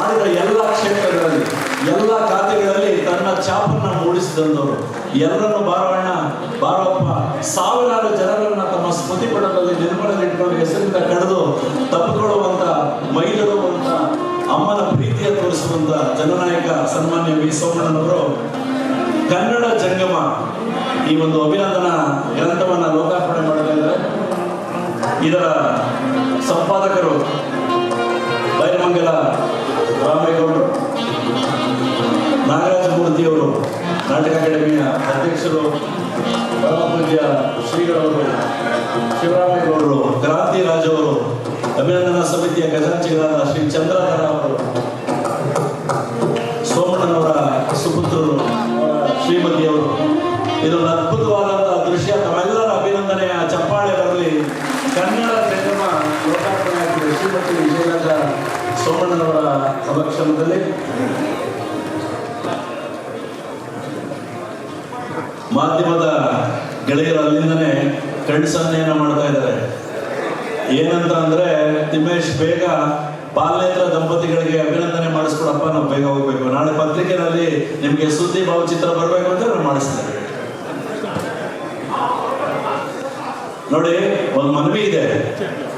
ಮಾಡಿದ ಎಲ್ಲ ಕ್ಷೇತ್ರಗಳಲ್ಲಿ, ಎಲ್ಲ ಖಾತೆಗಳಲ್ಲಿ ತನ್ನ ಚಾಪನ್ನ ಮೂಡಿಸಿದಂದವರು ಎಲ್ಲರನ್ನು ಬಾರವಣ್ಣ ಬಾರಪ್ಪ ಸಾವಿರಾರು ಜನರನ್ನ ತಮ್ಮ ಸ್ಮೃತಿ ಪಡದಲ್ಲಿ ನಿರ್ಮಲನಿಟ್ಕೊಂಡು ಹೆಸರಿಂದ ಕಳೆದು ತಪ್ಪಿಕೊಳ್ಳುವಂತ ಮೈದಡುವಂತ ಅಮ್ಮನ ಪ್ರೀತಿಯ ತೋರಿಸುವಂತ ಜನನಾಯಕ ಸನ್ಮಾನ್ಯ ವಿ. ಸೋಮಣ್ಣನವರು ಕನ್ನಡ ಜಂಗಮ ಈ ಒಂದು ಅಭಿನಂದನಾ ಗ್ರಂಥವನ್ನ ಲೋಕಾರ್ಪಣೆ ಮಾಡಲಿದ್ದಾರೆ ಇದರ ಸಂಪಾದಕರು ಮೂರ್ತಿಯವರು ನಾಟಕ ಅಕಾಡೆಮಿಯ ಅಧ್ಯಕ್ಷರು ಪರಮಪೂಜ್ಯ ಶ್ರೀಗಳವರು, ಶಿವರಾಮೇಗೌಡರು, ಕ್ರಾಂತಿ ಅವರು, ಅಭಿನಂದನಾ ಸಮಿತಿಯ ಖಜಾಂಚಿಗಳಾದ ಶ್ರೀ ಚಂದ್ರಧರ ಅವರು, ಸೋಮಣ್ಣನವರ ಸುಪುತ್ರರು, ಶ್ರೀಮತಿ ಅವರು. ಇದೊಂದು ಅದ್ಭುತವಾದಂತಹ ದೃಶ್ಯ. ತಮ್ಮೆಲ್ಲರ ಅಭಿನಂದನೆಯ ಚಪ್ಪಾಳೆ ಬರಲಿ. ಕನ್ನಡ ಜಂಗಮ ಲೋಕಾರ್ಪಣೆ ಆಗ್ತಿದೆ ಶ್ರೀಮತಿ ವಿಜಯರಾಜ ಸೋಮಣ್ಣನವರ ಸಮಕ್ಷಮದಲ್ಲಿ ಮಾಧ್ಯಮದ ಗೆಳೆಯರು ಅಲ್ಲಿಂದನೇ ಕಣ್ಸನ್ನೆಯನ್ನ ಮಾಡ್ತಾ ಇದ್ದಾರೆ. ಏನಂತ ಅಂದ್ರೆ ತಿಮ್ಮೇಶ್ ಬೇಗ ಬಾಲ್ಯೇತ್ರ ದಂಪತಿಗಳಿಗೆ ಅಭಿನಂದನೆ ಮಾಡಿಸ್ಕೊಡಪ್ಪ, ನಾವು ಬೇಗ ಹೋಗ್ಬೇಕು. ನಾಳೆ ಪತ್ರಿಕೆನಲ್ಲಿ ನಿಮಗೆ ಸುದ್ದಿ ಭಾವಚಿತ್ರ ಬರಬೇಕು ಅಂತ ನಾವು ಮಾಡಿಸ್ತೇವೆ ನೋಡಿ, ಒಂದು ಮನವಿ ಇದೆ.